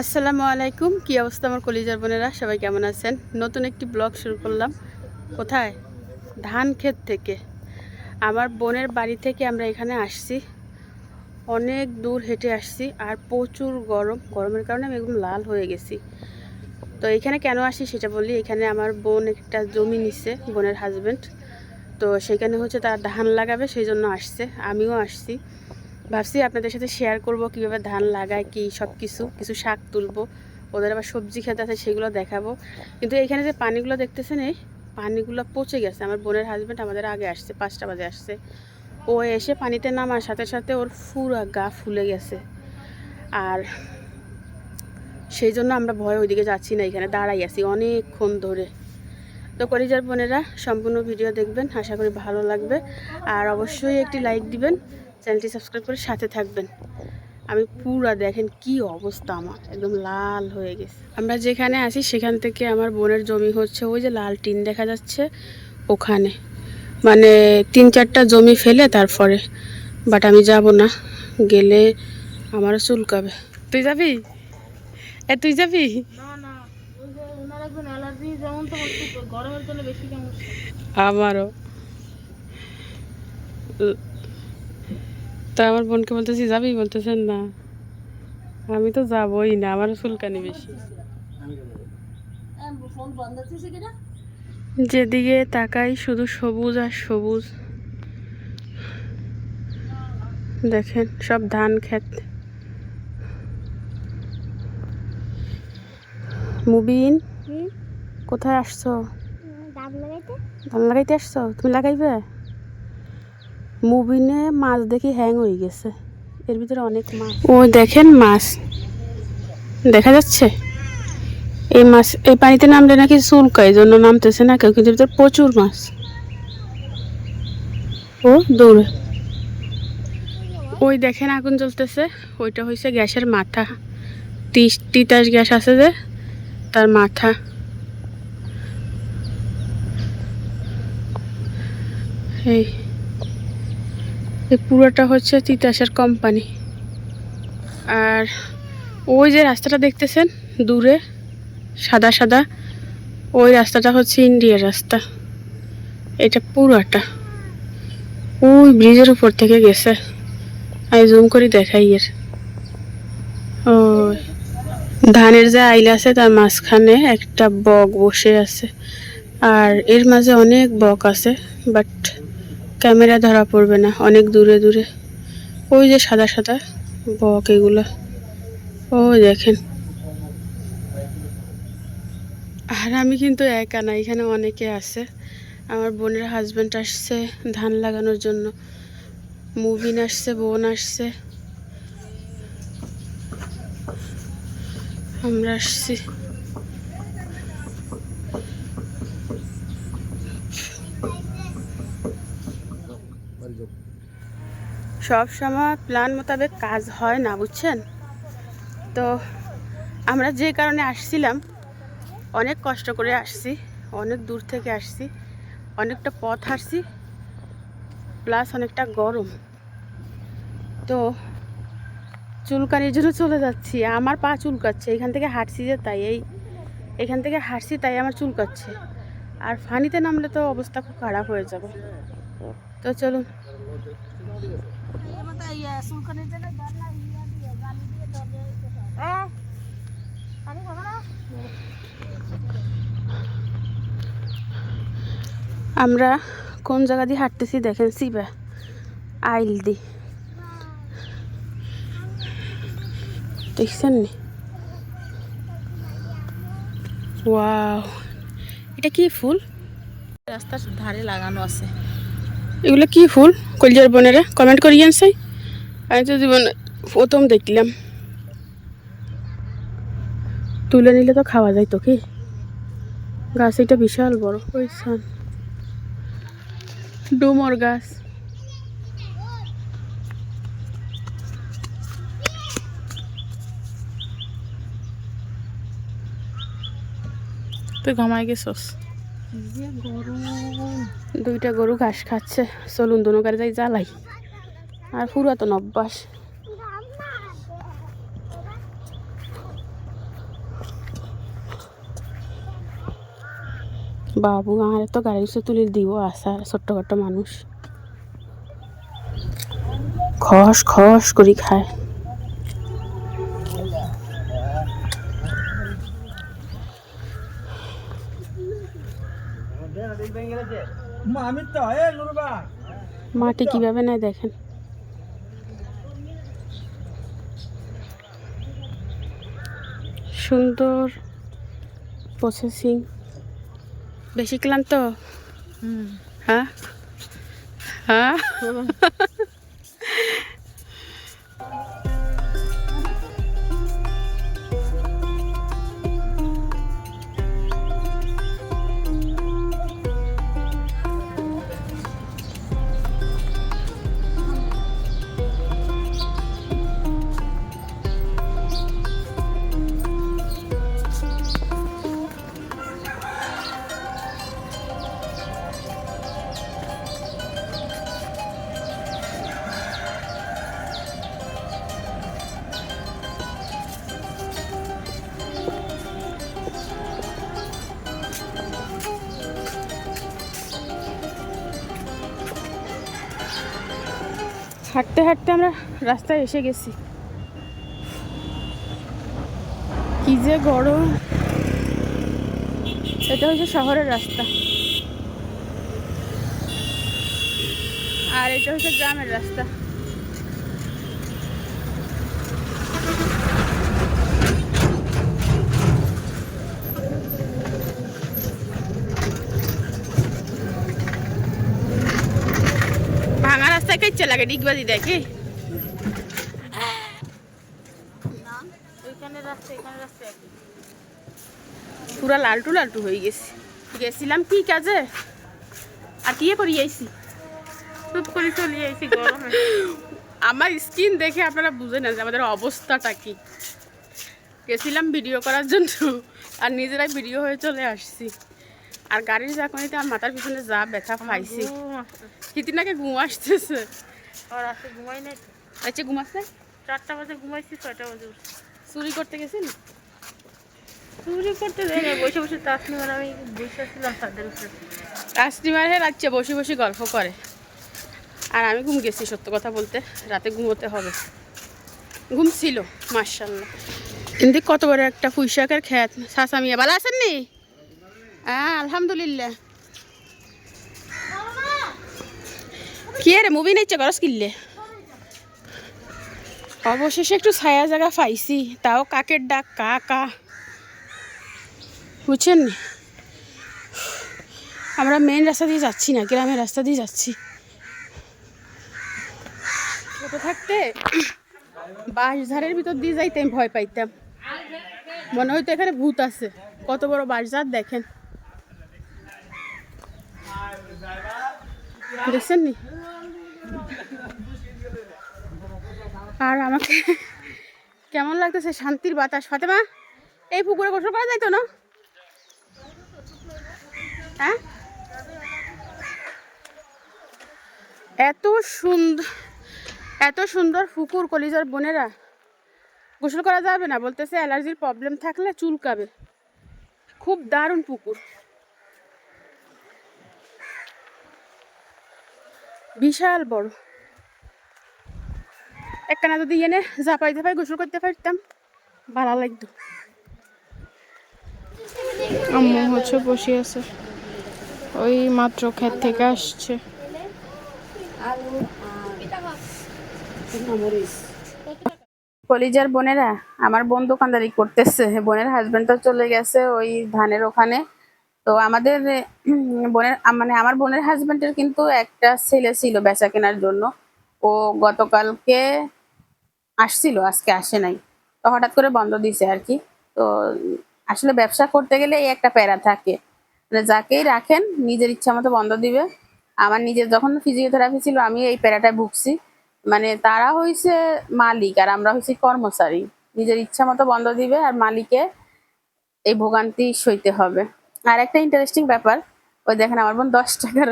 আসসালামু আলাইকুম, কি অবস্থা আমার কলিজার বোনেরা? সবাই কেমন আছেন? নতুন একটি ব্লগ শুরু করলাম। কোথায়? ধান ক্ষেত থেকে। আমার বোনের বাড়ি থেকে আমরা এখানে আসছি। অনেক দূর হেঁটে আসছি আর প্রচুর গরম। গরমের কারণে আমি একদম লাল হয়ে গেছি। তো এখানে কেন আসি সেটা বলি, এখানে আমার বোন একটা জমি নিচ্ছে বোনের হাজবেন্ড তো সেখানে হচ্ছে তার ধান লাগাবে, সেই জন্য আসছে। আমিও আসছি। ভাবছি আপনাদের সাথে শেয়ার করব, কীভাবে ধান লাগায় কি সব কিছু কিছু শাক তুলবো, ওদের আবার সবজি খেতে আছে সেগুলো দেখাবো। কিন্তু এখানে যে পানিগুলো দেখতেছেন, এই পানিগুলো পচে গেছে। আমার বোনের হাজব্যান্ড আমাদের আগে আসছে, পাঁচটা বাজে আসছে। ও এসে পানিতে নামার সাথে সাথে ওর ফুরা গা ফুলে গেছে। আর সেই জন্য আমরা ভয় ওইদিকে যাচ্ছি না, এখানে দাঁড়াই আছি অনেকক্ষণ ধরে। তো করিজার বোনেরা, সম্পূর্ণ ভিডিও দেখবেন, আশা করি ভালো লাগবে। আর অবশ্যই একটি লাইক দিবেন। চ্যানেলটি সাবস্ক্রাইব করে সাথে থাকবেন। আমি পুরা দেখেন কি অবস্থা আমার একদম লাল হয়ে গেছে। আমরা যেখানে আছি সেখান থেকে আমার বোনের জমি হচ্ছে ওই যে লাল টিন দেখা যাচ্ছে ওখানে। মানে তিন চারটা জমি ফেলে তারপরে বাট আমি যাব না গেলে আমারও চুলকাবে। তুই যাবি? এ তুই যাবি? আমারও। তো আমার বোনকে বলতেছি যাবি? বলতেছেন না। আমি তো যাবই না আমারও চুলকানি বেশি। যেদিকে তাকাই শুধু সবুজ আর সবুজ। দেখেন সব ধান ক্ষেত। মুবিন কোথায় আসছো? ধান লাগাইতে আসছো? তুমি লাগাইবে? মুবিনে মাছ দেখি হ্যাং হয়ে গেছে। এর ভিতরে অনেক মাছ। ও, দেখেন মাছ। দেখা যাচ্ছে? এই মাছ, এই পানিতে নামলে নাকি চুলকায়, এই জন্য নামতেছে না কেউ, কিন্তু ভিতরে প্রচুর মাছ। ও, দৌড়ে। ওই দেখেন আগুন জ্বলতেছে। ওইটা হয়েছে গ্যাসের মাথা। তিস, তিতাস গ্যাস আছে যে, তার মাথা। এই। পুরোটা হচ্ছে তিতাসের কোম্পানি আর ওই যে রাস্তাটা দেখতেছেন, দূরে, সাদা সাদা, ওই রাস্তাটা হচ্ছে ইন্ডিয়ার রাস্তা। এটা পুরাটা। ওই ব্রিজের উপর থেকে গেছে। আমি জুম করে দেখাই এর। ও ধানের যে আইল আছে, তার মাঝখানে একটা বক বসে আছে। আর এর মাঝে অনেক বক আছে বাট ক্যামেরা ধরা পড়বে না, অনেক দূরে দূরে। ওই যে সাদা সাদা বক এগুলো। ও দেখেন। আর আমি কিন্তু একা না, এখানে অনেকে আছে। আমার বোনের হাজব্যান্ড আসছে ধান লাগানোর জন্য। মুবিন আসছে, বোন আসছে। আমরা আসছি। সব সময় প্ল্যান মোতাবেক কাজ হয় না, বুঝছেন? তো আমরা যে কারণে আসছিলাম, অনেক কষ্ট করে আসছি, অনেক দূর থেকে আসছি, অনেকটা পথ হাঁটছি প্লাস অনেকটা গরম। তো চুলকানির জন্য চলে যাচ্ছি, আমার পা চুলকাচ্ছে, এখান থেকে হাঁটছি যে তাই, এই এখান থেকে হাঁটছি তাই আমার চুলকাচ্ছে। আর ফানিতে নামলে তো অবস্থা খুব খারাপ হয়ে যাবে। তো চলুন। আমরা কোন জায়গা দিয়ে হাঁটতেছি দেখেন সিবা আইল দি। দেখছেন নি? ওয়াও। এটা কি ফুল? রাস্তার ধারে লাগানো আছে। এগুলো কি ফুল? কলজার বোনেরা? কমেন্ট করিয়েন সাই আমি তো জীবন প্রথম দেখলাম। তুলে নিলে তো খাওয়া যায় তো কি গাছ এটা বিশাল বড়। ওই সান ডুমর গাছ। তুই ঘুমাই গেছস? দুইটা গরু ঘাস খাচ্ছে। চলুন দু গাড়ি যাই, জ্বালাই। আর পুরাতন অভ্যাস। বাবু, আমার তো গাড়ি তুলে দিব আসা ছোট্টখাট্ট মানুষ। খস খস করে খায়। মাটি কীভাবে নেয় দেখেন? সুন্দর প্রসেসিং বেশি ক্লান্ত? হ্যাঁ? হ্যাঁ। হাঁটতে হাঁটতে আমরা রাস্তায় এসে গেছি। কি যে গরম। এটা হচ্ছে শহরের রাস্তা। আর এটা হচ্ছে গ্রামের রাস্তা। কাইচ্ছে লাগে ডিগবাজি দেখে। পুরা লালটু লালটু হয়ে গেছি। গেছিলাম কি কাজে? আর কি করি আইছি? চুপ করে চলে আইছি গরমে। আমার স্কিন দেখে আপনারা বুঝে না যে আমাদের অবস্থাটা কি। গেছিলাম ভিডিও করার জন্য আর নিজেরাই ভিডিও হয়ে চলে আসছি। আর গাড়ির চাকনিতে আমার মাথার পিছনে যা ব্যথা পাইছি। আসতেছে। ঘুম আসতেছে। আর ঘুমাই নাই। আচ্ছা ঘুমাচ্ছে চারটা বাজে ঘুমাইছি ছয়টা বাজে চুরি করতে গেছেন? চুরি করতে না বসে বসে তাসনি মানে আমি তাদের উপরে। বসে বসে গল্প করে। আর আমি ঘুম গেছি সত্য কথা বলতে। রাতে ঘুমোতে হবে। ঘুম ছিল মার্শাল্লাহ কিন্তু কত বড় একটা পুঁইশাকের খেত শাসামিয়া ভালো আছেন নি? হ্যাঁ আলহামদুলিল্লাহ। কি রে মুভি নিচ্ছে গরস কিনলে অবশেষে একটু ছায়া জায়গা পাইছি তাও কাকের ডাক কা কা। বুঝছেন? আমরা মেন রাস্তা দিয়ে যাচ্ছি না গ্রামের রাস্তা দিয়ে যাচ্ছি। ছোট থাকতে বাঁশঝাড়ের ভিতর দিয়ে যাইতে আমি ভয় পাইতাম। মনে হইতো এখানে ভূত আছে। কত বড় বাঁশঝাড় দেখেন। দেখছেন নি আর আমাকে কেমন লাগতেছে? শান্তির বাতাস। ফাতেমা, এই পুকুরে গোসল করা যাইতো না? হ্যাঁ? এত সুন্দর এত সুন্দর পুকুর, কলিজার বোনেরা। গোসল করা যাবে না, বলতেছে, অ্যালার্জির প্রবলেম থাকলে চুলকাবে। খুব দারুণ পুকুর। বিশাল বড়। একখানা যদি এনে ঝাপাই ঝাপাই গোসল করতে পারতাম ভালো লাগতো। আম্মু হচ্ছে বসে আছে। ওই মাত্র ক্ষেত থেকে আসছে। কলিজার বোনেরা আমার বোন দোকানদারি করতেছে। বোনের হাজবেন্ড তো চলে গেছে ওই ধানের ওখানে। তো আমাদের বোনের মানে আমার বোনের হাজবেন্ডের কিন্তু একটা ছেলে ছিল বেচা কেনার জন্য। ও গতকালকে আসছিল, আজকে আসে নাই। তো হঠাৎ করে বন্ধ দিছে আর কি। তো, আসলে ব্যবসা করতে গেলে এই একটা প্যারা থাকে। মানে যাকেই রাখেন, নিজের ইচ্ছা মতো বন্ধ দিবে। আমার নিজের যখন ফিজিওথেরাপি ছিল, আমি এই প্যারাটায় ভুগছি। মানে তারা হয়েছে মালিক আর আমরা হইছি কর্মচারী। নিজের ইচ্ছা মতো বন্ধ দিবে আর মালিকে এই ভোগান্তি সইতে হবে। আর একটা ইন্টারেস্টিং ব্যাপার, ওই দেখেন আমার বোন দশ টাকার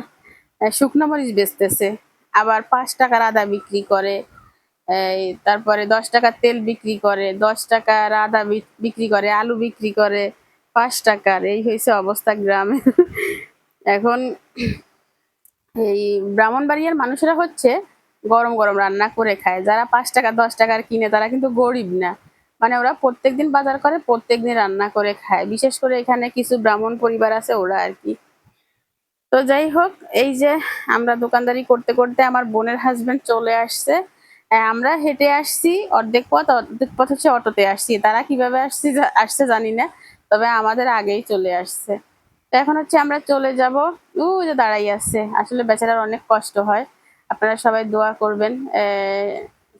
শুকনো মরিচ বেচতেছে, আবার পাঁচ টাকার আদা বিক্রি করে তারপরে দশ টাকার তেল বিক্রি করে, দশ টাকার আদা বিক্রি করে, আলু বিক্রি করে, পাঁচ টাকার, এই হয়েছে অবস্থা গ্রামে। এখন এই ব্রাহ্মণবাড়িয়ার মানুষেরা হচ্ছে গরম গরম রান্না করে খায়, যারা পাঁচ টাকা, দশ টাকার কিনে তারা কিন্তু গরিব না। মানে ওরা প্রত্যেকদিন বাজার করে প্রত্যেকদিন রান্না করে খায়। বিশেষ করে এখানে কিছু ব্রাহ্মণ পরিবার আছে ওরা আর কি। তো যাই হোক এই যে আমরা দোকানদারি করতে করতে আমার বোনের হাজবেন্ড চলে আসছে। আহ, আমরা হেঁটে আসছি অর্ধেক পথ অর্ধেক পথ হচ্ছে অটোতে আসছি। তারা কীভাবে আসছি আসছে জানি না তবে আমাদের আগেই চলে আসছে। তো এখন হচ্ছে আমরা চলে যাব। উ যে দাঁড়াই আছে। আসলে বেচারার অনেক কষ্ট হয়। আপনারা সবাই দোয়া করবেন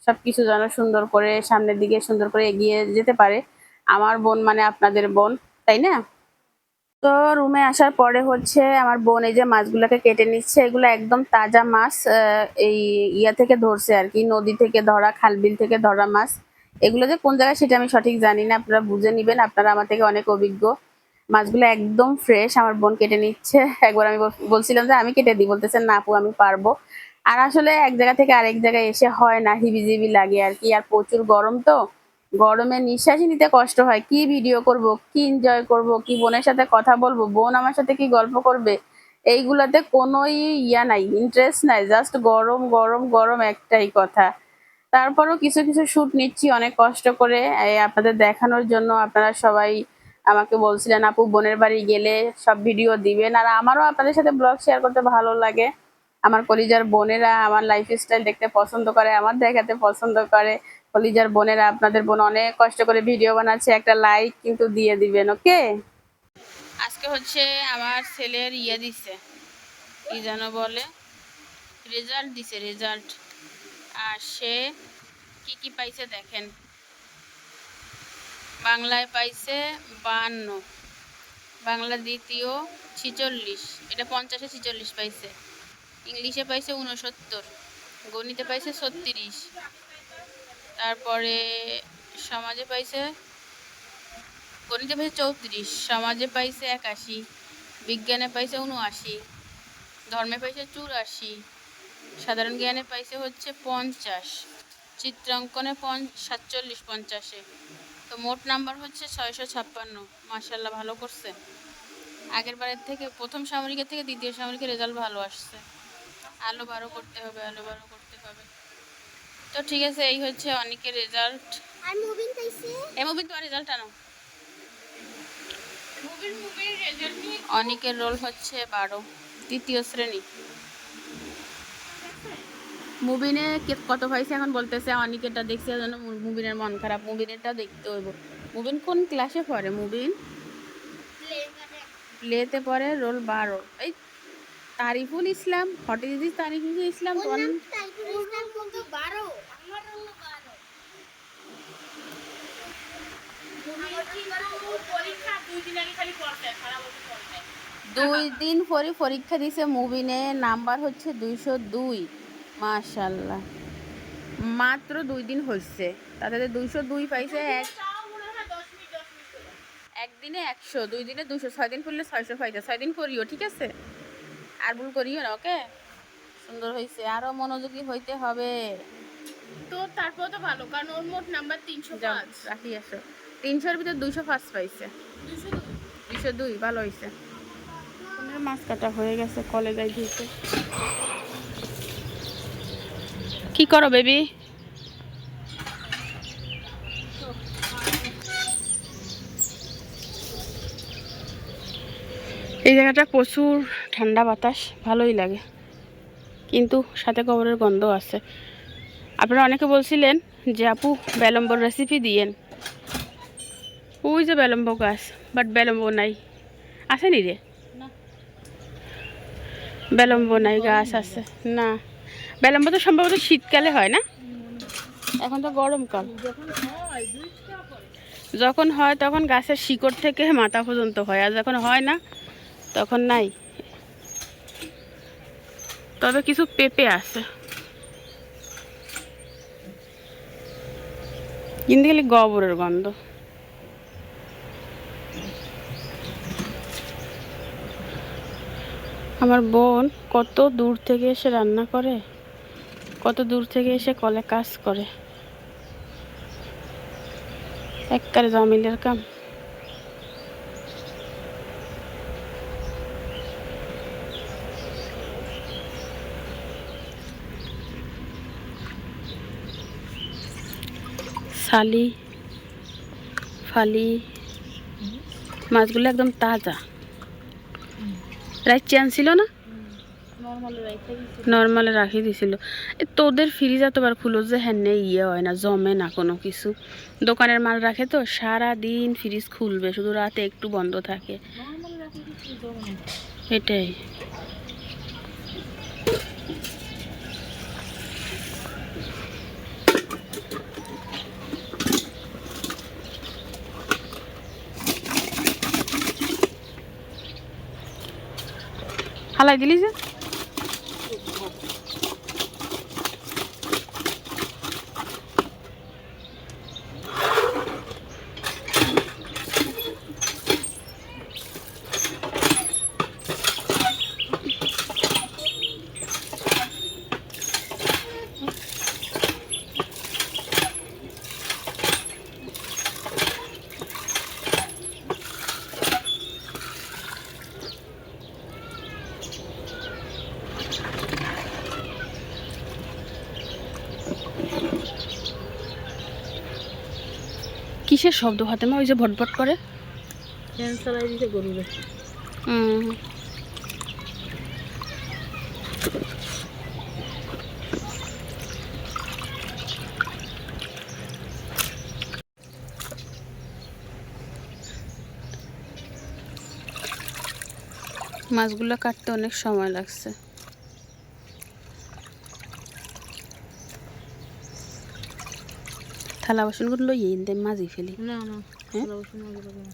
সব কিছু যেন সুন্দর করে সামনের দিকে সুন্দর করে এগিয়ে যেতে পারে। আমার বোন মানে আপনাদের বোন, তাই না? তো রুমে আসার পরে হচ্ছে আমার বোন এই যে মাছগুলোকে কেটে নিচ্ছে, এগুলো একদম তাজা মাছ এই ইয়া থেকে ধরছে আর কি, নদী থেকে ধরা, খালবিল থেকে ধরা মাছ। এগুলো যে কোন জায়গায় সেটা আমি সঠিক জানি না, আপনারা বুঝে নিবেন, আপনারা আমার থেকে অনেক অভিজ্ঞ। মাছগুলো একদম ফ্রেশ আমার বোন কেটে নিচ্ছে। একবার আমি বলছিলাম যে আমি কেটে দিই বলতেছেন না আপু, আমি পারব। আর আসলে এক জায়গা থেকে আরেক জায়গায় এসে হয় না, হিবিজিবি লাগে আর কি। আর প্রচুর গরম তো। গরমে নিঃশ্বাসই নিতে কষ্ট হয়। কি ভিডিও করব, কি এনজয় করব, কি বোনের সাথে কথা বলব, বোন আমার সাথে কি গল্প করবে? এইগুলাতে কোনোই ইয়া নাই ইন্টারেস্ট নাই। জাস্ট গরম গরম গরম একটাই কথা। তারপরও কিছু কিছু শ্যুট নিচ্ছি অনেক কষ্ট করে। আপনাদের দেখানোর জন্য আপনারা সবাই আমাকে বলছিলেন, আপু, বোনের বাড়ি গেলে সব ভিডিও দিবেন। আর আমারও আপনাদের সাথে ব্লগ শেয়ার করতে ভালো লাগে। আমার কলিজার বোনেরা আমার লাইফ স্টাইল দেখতে পছন্দ করে, আমার দেখাতে পছন্দ করে। কলিজার বোনেরা আপনাদের বোন অনেক কষ্ট করে ভিডিও বানাচ্ছে, একটা লাইক কিন্তু দিয়ে দিবেন ওকে আজকে হচ্ছে আমার ছেলের ইয়ে দিছে, কি যেন বলে? রেজাল্ট দিছে রেজাল্ট আর সে কি কি পাইছে দেখেন। বাংলায় পাইছে বাংলা দ্বিতীয় ছিচল্লিশ, এটা পঞ্চাশে ছিচল্লিশ পাইছে। ইংলিশে পাইছে উনসত্তর গণিতে পাইছে ছত্রিশ, তারপরে সমাজে পাইছে, গণিতে পাইছে চৌত্রিশ, সমাজে পাইছে একাশি, বিজ্ঞানে পাইছে উনআশি ধর্মে পাইছে চুরাশি, সাধারণ জ্ঞানে পাইছে হচ্ছে পঞ্চাশ, চিত্রাঙ্কনে পঞ্চ সাতচল্লিশ পঞ্চাশে। তো মোট নাম্বার হচ্ছে ছয়শো ছাপ্পান্ন। মার্শাল্লাহ ভালো করছে। আগের বারের থেকে, প্রথম সামরিকের থেকে দ্বিতীয় সামরিকের রেজাল্ট ভালো আসছে। আলো বারো করতে হবে আলো বারো করতে হবে। তো ঠিক আছে এই হচ্ছে অনেকের রেজাল্ট আর মুভিং পাইছে? এ মুভি তো রেজাল্ট আনো। অনেকের রোল হচ্ছে বারো তৃতীয় শ্রেণি। মুবিনে কে কত পাইছে এখন বলতেছে অনেকেরটা দেখছে যেন মুবিনের মন খারাপ। মুবিনেরটা দেখতে হইব। মুবিন কোন ক্লাসে পড়ে? মুবিন প্লেতে পড়ে রোল বারো। এই তারিফুল ইসলাম হটিজি তারিফুল ইসলাম কোন ইসলাম কিন্তু 12 আমার হলো 12 দুই দিন পরে পরীক্ষা দিছে মুবিনে নাম্বার হচ্ছে দুইশো দুই। মাশাল্লাহ মাত্র দুই দিন হচ্ছে তাদের দুইশো দুই পাইছে এক একদিনে একশো দুই দিনে দুশো ছয় দিন পড়লে ছয়শো পাইছে। ছয় দিন করিও ঠিক আছে? আর ভুল করিও না ওকে? সুন্দর হয়েছে আরও মনোযোগী হইতে হবে। তো তারপর তো ভালো কারণ ওর মোট নাম্বার তিনশো পাঁচ। রাখি আসো। তিনশোর ভিতরে দুইশো ফার্স্ট পাইছে। দুইশো দুই। ভালো হয়েছে মাছ কাটা হয়ে গেছে কলেজে দিয়েছে কি করো বেবি জায়গাটা প্রচুর ঠান্ডা বাতাস ভালোই লাগে। কিন্তু সাথে কবরের গন্ধ আছে। আপনারা অনেকে বলছিলেন যে আপু বেলম্বর রেসিপি দিয়েন। ওই যে বেলম্ব গাছ বাট বেলম্ব নাই। আছে নি। রে বেলম্ব নাই গাছ আছে। না। বেলম্ব তো সম্ভবত শীতকালে হয় না? এখন তো গরমকাল। যখন হয় তখন গাছের শিকড় থেকে মাথা পর্যন্ত হয় আর যখন হয় না তখন নাই। তবে কিছু পেঁপে আছে। কিন্তু খালি গোবরের গন্ধ। আমার বোন কত দূর থেকে এসে রান্না করে কত দূর থেকে এসে কলে কাজ করে। একবারে জামিলের কাম। শালি ফালি মাছগুলো একদম তাজা। রাইট চেঞ্জ ছিল না? নর্মালে রাখি দিছিল। এ তোদের ফ্রিজ এতবার খুলো যে হ্যাঁ ইয়ে হয় না জমে না কোনো কিছু। দোকানের মাল রাখে তো সারা দিন ফ্রিজ খুলবে শুধু রাতে একটু বন্ধ থাকে। এটাই। হালাই দিলি যে কিসের শব্দ হাতে মা ওই যে ভটভট করে। দিতে গরুরে। মাছগুলো কাটতে অনেক সময় লাগছে। থালা বাসনগুলো ইয়ে দে মাঝি ফেলি না না হ্যাঁ? বাসন সময় লাগবে না।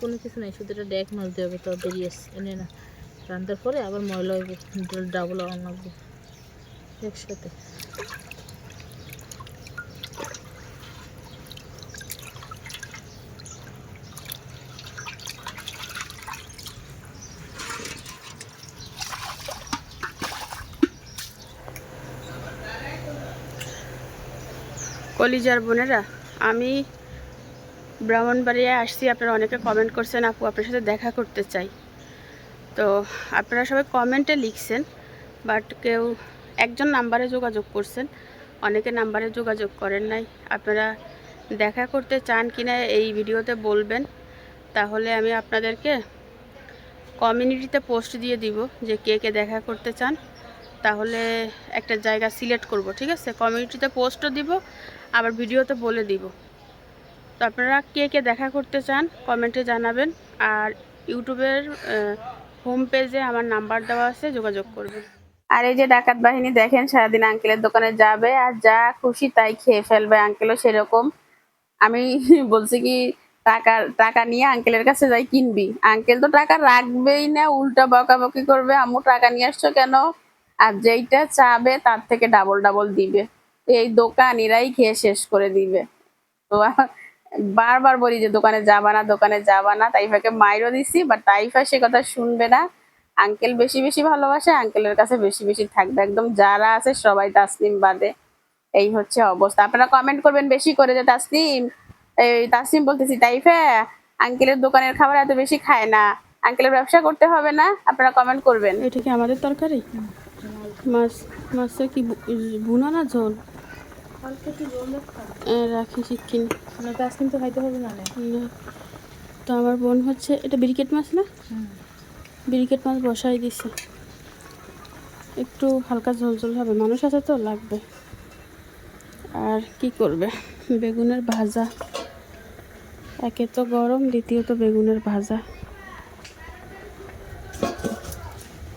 কোনো কিছু নাই শুধু এটা ডেক দেবে হবে তো দেরি আছে এনে না রান্নার পরে আবার ময়লা হইবে ডাবল আন লাগবে একসাথে কলিজার বোনেরা, আমি ব্রাহ্মণবাড়িয়ায় আসছি, আপনারা অনেকে কমেন্ট করছেন, আপু আপনার সাথে দেখা করতে চাই। তো আপনারা সবাই কমেন্টে লিখছেন বাট কেউ একজন নাম্বারে যোগাযোগ করছেন, অনেকে নাম্বারে যোগাযোগ করেন নাই। আপনারা দেখা করতে চান কিনা এই ভিডিওতে বলবেন, তাহলে আমি আপনাদেরকে কমিউনিটিতে পোস্ট দিয়ে দিব যে কে কে দেখা করতে চান। তাহলে একটা জায়গা সিলেক্ট করব, ঠিক আছে? কমিউনিটিতে পোস্টও দিব আবার ভিডিওতে বলে দিব। তো আপনারা কে কে দেখা করতে চান কমেন্টে জানাবেন। আর ইউটিউবের হোম পেজে আমার নাম্বার দেওয়া আছে, যোগাযোগ করবেন। আর এই যে ডাকাত বাহিনী, দেখেন সারাদিন আঙ্কেলের দোকানে যাবে, আর যা খুশি তাই খেয়ে ফেলবে আঙ্কেলও সেরকম। আমি বলছি কি, টাকা টাকা নিয়ে আঙ্কেলের কাছে যাই, কিনবি। আঙ্কেল তো টাকা রাখবেই না, উল্টা বকাবকি করবে, আম্মু টাকা নিয়ে আসছো কেন? আর যেইটা চাবে তার থেকে ডাবল ডাবল দিবে। এই দোকান এরাই খেয়ে শেষ করে দিবে। তো বারবার বলি যে, দোকানে যাবা না, দোকানে যাবা না। তাইফাকে মাইরও দিছি বাট তাইফা সে কথা শুনবে না। আঙ্কেল বেশি বেশি ভালোবাসে, আঙ্কেলের কাছে বেশি বেশি থাকবে। একদম যারা আছে, সবাই তাসলিম বাদে। এই হচ্ছে অবস্থা। আপনারা কমেন্ট করবেন বেশি করে যে, তাসনিম, এই তাসলিম বলতেছি, তাইফা, আঙ্কেলের দোকানের খাবার এত বেশি খায় না। আঙ্কেলের ব্যবসা করতে হবে না। আপনারা কমেন্ট করবেন। এটা কি আমাদের তরকারি? মাছ মাছটা কি বুনা না ঝোল? কালকে কি জল রাখি শিক্ষিন না গাছ কিন্তু খাইতে হবে না না। তো আমার বোন হচ্ছে এটা ব্রিকেট মাছ না? ব্রিকেট মাছ বসাই দিছে। একটু হালকা ঝোল ঝোল হবে মানুষ আছে তো লাগবে। আর কি করবে? বেগুনের ভাজা। একে তো গরম দ্বিতীয়ত বেগুনের ভাজা।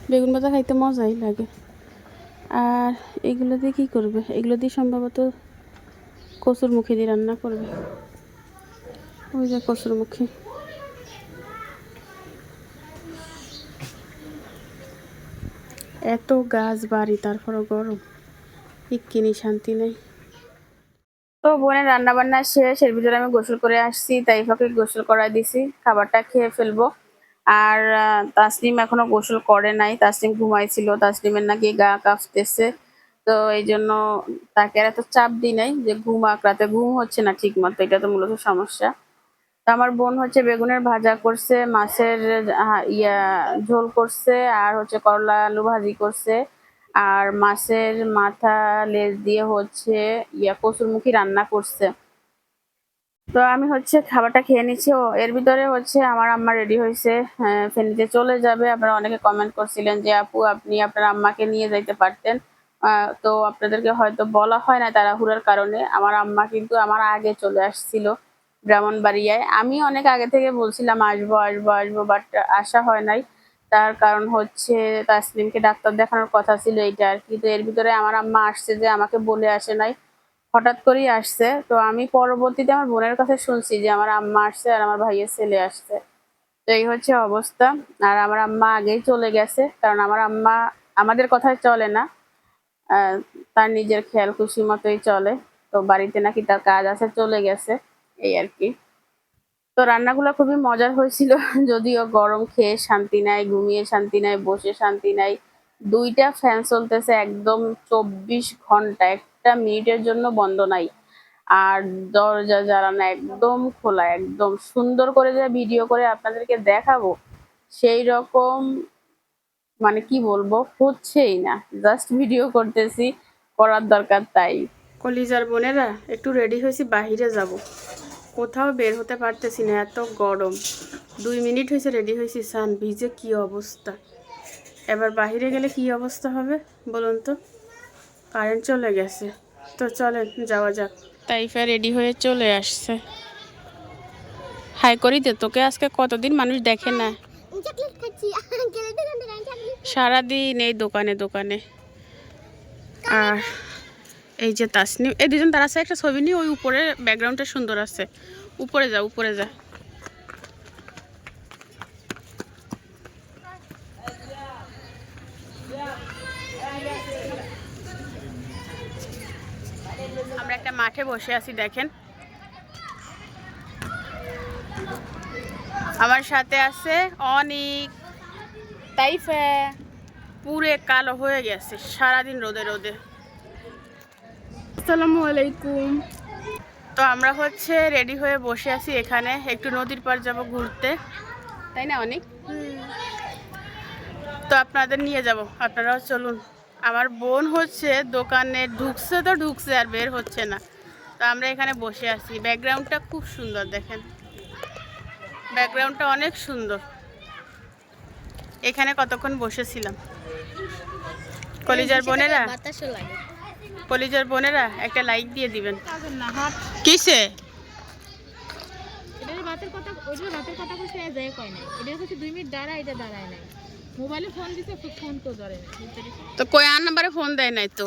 বেগুন ভাজা খাইতে মজাই লাগে। আর এগুলো দিয়ে কী করবে? এগুলো দিয়ে সম্ভবত কচুর দিয়ে রান্না করবে। ওই যে কচুর এত গাছ বাড়ি, তারপরও গরম। কিনি শান্তি নেই। তো বোনের রান্না বান্না শেষ, এর ভিতরে আমি গোসল করে আসছি তাইফাকে গোসল করাই দিছি। খাবারটা খেয়ে ফেলব। আর তাসলিম এখনও গোসল করে নাই। তাসলিম ঘুমাইছিল। তাসনিমের নাকি গা কাঁপতেছে। তো এই জন্য তাকে আর এত চাপ দিই নাই যে ঘুমাক রাতে ঘুম হচ্ছে না ঠিক মতো এটা তো মূলত সমস্যা। তো আমার বোন হচ্ছে বেগুনের ভাজা করছে, মাছের ইয়া, ঝোল করছে, আর হচ্ছে করলা আলু ভাজি করছে। আর মাছের মাথা লেজ দিয়ে হচ্ছে ইয়া, কচুরমুখী রান্না করছে। তো আমি হচ্ছে খাবারটা খেয়ে নিচ্ছি। ও এর ভিতরে হচ্ছে আমার আম্মা রেডি হয়েছে। হ্যাঁ, ফেনীতে চলে যাবে। আপনারা অনেকে কমেন্ট করছিলেন যে আপু আপনি আপনার আম্মাকে নিয়ে যাইতে পারতেন। তো আপনাদেরকে হয়তো বলা হয় না তাড়াহুড়ার কারণে। আমার আম্মা কিন্তু আমার আগে চলে আসছিল ব্রাহ্মণবাড়িয়ায়। আমি অনেক আগে থেকে বলছিলাম আসব আসব আসব বাট আসা হয় নাই। তার কারণ হচ্ছে তাসলিমকে ডাক্তার দেখানোর কথা ছিল এইটা আর কি। তো এর ভিতরে আমার আম্মা আসছে যে আমাকে বলে আসে নাই। হঠাৎ করেই আসছে। তো আমি পরবর্তীতে আমার বোনের কাছে শুনছি যে আমার আম্মা আসছে আর আমার ভাইয়ের ছেলে আসছে। তো এই হচ্ছে অবস্থা। আর আমার আম্মা আগেই চলে গেছে, কারণ আমার আম্মা আমাদের কথায় চলে না। তার নিজের খেয়াল খুশি মতোই চলে। তো বাড়িতে নাকি তার কাজ আছে, চলে গেছে, এই আর কি। তো রান্নাগুলো খুবই মজার হয়েছিল, যদিও গরম খেয়ে শান্তি নাই, ঘুমিয়ে শান্তি নাই, বসে শান্তি নাই। দুইটা ফ্যান চলতেছে একদম চব্বিশ ঘণ্টা একটা মিনিটের জন্য বন্ধ নাই। আর দরজা জ্বালানো একদম খোলা, একদম সুন্দর করে যে ভিডিও করে আপনাদেরকে দেখাবো, সেই রকম মানে কি বলব, হচ্ছেই না। জাস্ট ভিডিও করতেছি, করার দরকার তাই। কলিজার বোনেরা, একটু রেডি হয়েছি, বাহিরে যাব। কোথাও বের হতে পারতেছি না, এত গরম। দুই মিনিট হয়েছে রেডি হয়েছি সান ভিজে কি অবস্থা? এবার বাইরে গেলে কি অবস্থা হবে, বলুন তো? কারেন্ট চলে গেছে। তো চলেন, যাওয়া যাক। তাইফা রেডি হয়ে চলে আসছে। হাই করি দে তোকে আজকে কতদিন মানুষ দেখে না? সারাদিন এই দোকানে দোকানে। আর এই যে তাসনিম, এই দুজন, তার আছে একটা ছবি নিয়ে, ওই উপরে ব্যাকগ্রাউন্ডটা সুন্দর আছে। উপরে যা উপরে যা আমরা একটা মাঠে বসে আছি, দেখেন। আমার সাথে আছে অনেক, তাইফে। পুরে কালো হয়ে গেছে, সারাদিন রোদে রোদে। আসসালামু আলাইকুম। তো আমরা হচ্ছে রেডি হয়ে বসে আছি এখানে, একটু নদীর পার যাব ঘুরতে। তাই না, অনেক? তো আপনাদের নিয়ে যাব, আপনারাও চলুন। আমার বোন হচ্ছে দোকানে ঢুকছে তো ঢুকছে আর বের হচ্ছে না। তো আমরা এখানে বসে আছি। ব্যাকগ্রাউন্ডটা খুব সুন্দর দেখেন। ব্যাকগ্রাউন্ডটা অনেক সুন্দর। এখানে কতক্ষণ বসেছিলাম? কলিজার বোনেরা? কলিজার বোনেরা একটা লাইক দিয়ে দিবেন। কিসে? কয় তো কই আর নাম্বারে ফোন দেয় নাই তো?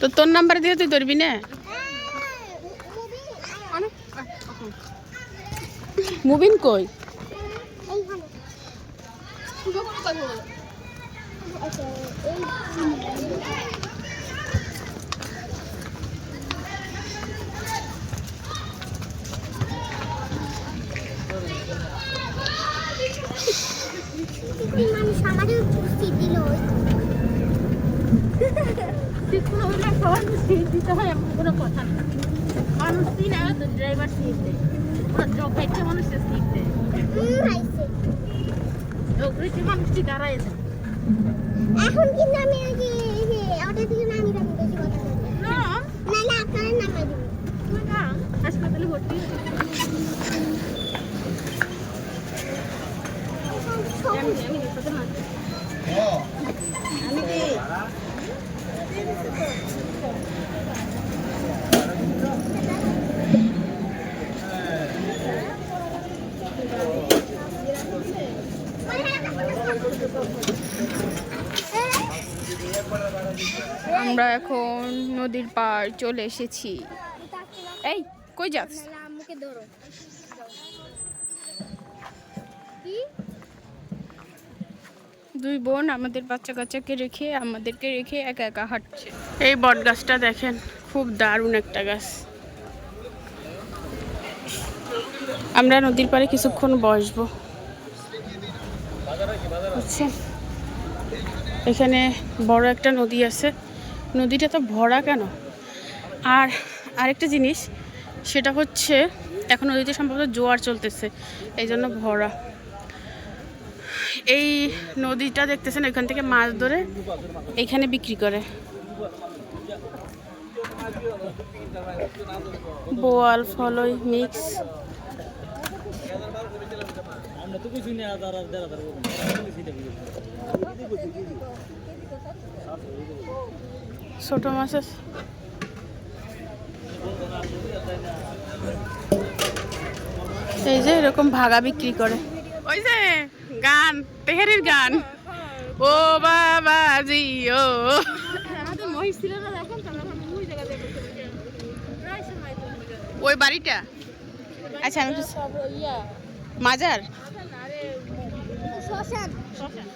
তো তোর নাম্বার দিয়ে তুই ধরবি না? মুবিন কই আচ্ছা, এই মানুষ আমাদের সিট দিল কোনো হইলে সবার সিট দিতে হয় এমন কোনো কথা না। মানুষ সিট তো ড্রাইভার সিট দেয়। ওরা জব খাইতে মানুষ সিট দেয়। হাইছে মানুষটি দাঁড়ায় যায় এখন কিন্তু আমি ওই যে এই থেকে নামি যাব বেশি কথা না না না আপনারা নামাই দিবেন তুই না হাসপাতালে ভর্তি আমি আমি না এখন নদীর পার চলে এসেছি। এই, কই যাস? দুই বোন আমাদের বাচ্চা কাচ্চাকে রেখে, আমাদেরকে রেখে একা একা হাঁটছে। এই বট গাছটা দেখেন, খুব দারুণ একটা গাছ। আমরা নদীর পাড়ে কিছুক্ষণ বসবো। এখানে বড় একটা নদী আছে। নদীটা তো ভরা কেন? আর আরেকটা জিনিস, সেটা হচ্ছে এখন নদীতে সম্ভবত জোয়ার চলতেছে এই জন্য ভরা। এই নদীটা দেখতেছেন, এখান থেকে মাছ ধরে এখানে বিক্রি করে। বোয়াল, ফলই, মিক্স। আমরা তো কিছু ছোট মাছ আছে এই যে এরকম ভাগা বিক্রি করে। ওই যে গান তেহারির গান। ও বাবা জি ও ওই বাড়িটা? আচ্ছা আমি মাজার? শ্মশান শ্মশান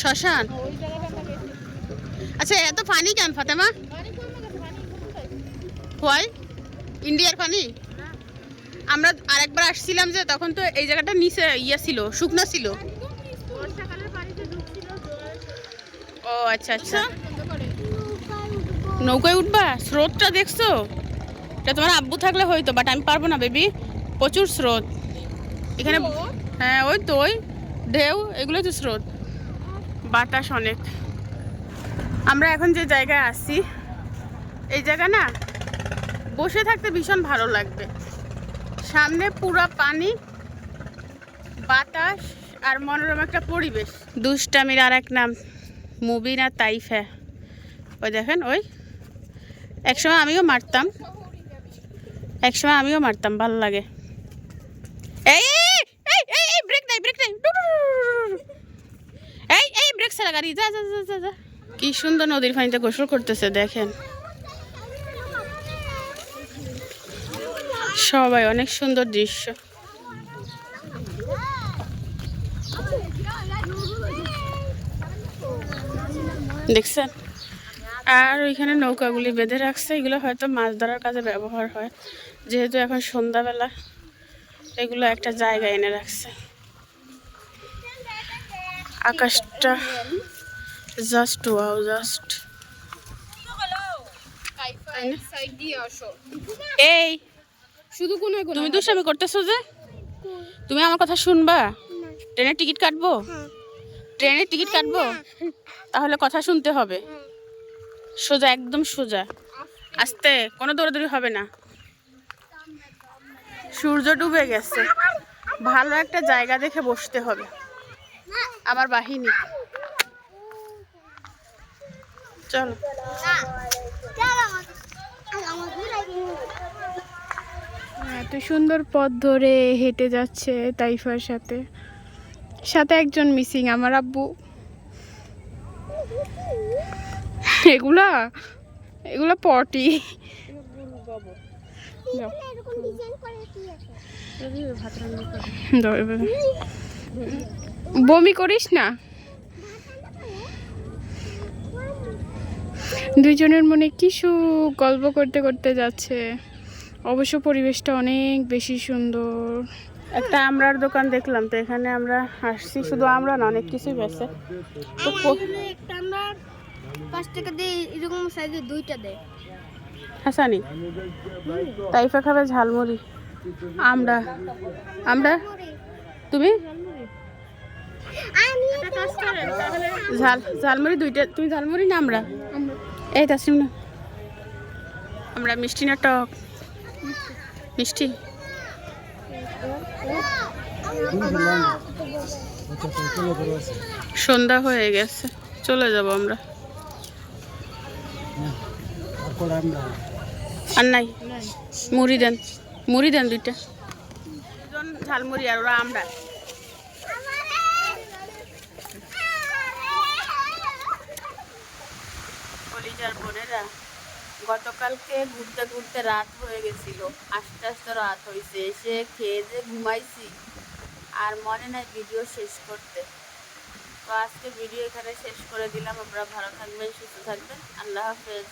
শ্মশান ওই জায়গাটা থাকে আচ্ছা এত পানি কেন ফাতেমা? হোয়াই ইন্ডিয়ার পানি আমরা আরেকবার আসছিলাম যে তখন তো এই জায়গাটা নিচে ইয়ে ছিল শুকনো ছিল। ও আচ্ছা আচ্ছা। নৌকায় উঠবা? স্রোতটা দেখছ? এটা তোমার আব্বু থাকলে হয়তো বাট আমি পারব না বেবি প্রচুর স্রোত। এখানে হ্যাঁ ওই তো ওই ঢেউ এগুলোই তো স্রোত। বাতাস অনেক। আমরা এখন যে জায়গায় আসছি এই জায়গা না, বসে থাকতে ভীষণ ভালো লাগবে। সামনে পুরা পানি, বাতাস আর মনোরম একটা পরিবেশ। দুষ্টামির আর এক নাম, মুবিনা তাইফা। ওই দেখেন, ওই। একসময় আমিও মারতাম। একসময় আমিও মারতাম, ভালো লাগে। এই ব্রেক নাই ব্রেক নাই। এই এই ব্রেক ছাড়া গাড়ি যা যা যা যা যা কি সুন্দর নদীর পানিতে গোসল করতেছে, দেখেন। সবাই, অনেক সুন্দর দৃশ্য। দেখছেন? আর ওইখানে নৌকাগুলি বেঁধে রাখছে, এগুলো হয়তো মাছ ধরার কাজে ব্যবহার হয়। যেহেতু এখন সন্ধ্যাবেলা, এগুলো একটা জায়গায় এনে রাখছে। আকাশটা জাস্ট ওয়াও জাস্ট এই শুধু কোনো তুমি দুষ্টামি করতেছো যে? তুমি আমার কথা শুনবা? ট্রেনের টিকিট কাটবো? ট্রেনের টিকিট কাটবো? তাহলে কথা শুনতে হবে। সোজা একদম সোজা। আস্তে কোনো দৌড়াদৌড়ি হবে না। সূর্য ডুবে গেছে। ভালো একটা জায়গা দেখে বসতে হবে। আমার বাহিনী। চলো। এত সুন্দর পথ ধরে হেঁটে যাচ্ছে তাইফার সাথে। সাথে একজন মিসিং আমার আব্বু। এগুলা? এগুলা পটি। বমি করিস না? দুইজনের মনে কি সুখ গল্প করতে করতে যাচ্ছে? অবশ্য পরিবেশটা অনেক বেশি সুন্দর। একটা আমরার দোকান দেখলাম তো এখানে আমরা আসছি শুধু আমরা না অনেক কিছুই বেছে তো কো- আমরা পাঁচ টাকা দিয়ে এরকম সাইজের দুইটা দেয়। হাসানি তাইফা খাবে ঝালমুড়ি। আমরা আমরা? তুমি? ঝাল ঝালমুড়ি দুইটা তুমি ঝালমুড়ি না আমরা? এই তাসিম না আমরা মিষ্টি না টক? মিষ্টি? সন্ধ্যা হয়ে গেছে চলে যাব আমরা। আর নাই? মুড়ি দেন। মুড়ি দেন দুইটা। ঝালমুড়ি আর ওরা আমরা বোনেরা গতকালকে ঘুরতে ঘুরতে রাত হয়ে গেছিল। আস্তে আস্তে রাত হয়েছে এসে খেয়ে যে ঘুমাইছি। আর মনে নাই ভিডিও শেষ করতে। তো আজকে ভিডিও এখানে শেষ করে দিলাম। আমরা ভালো থাকবেন, সুস্থ থাকবেন। আল্লাহ হাফেজ।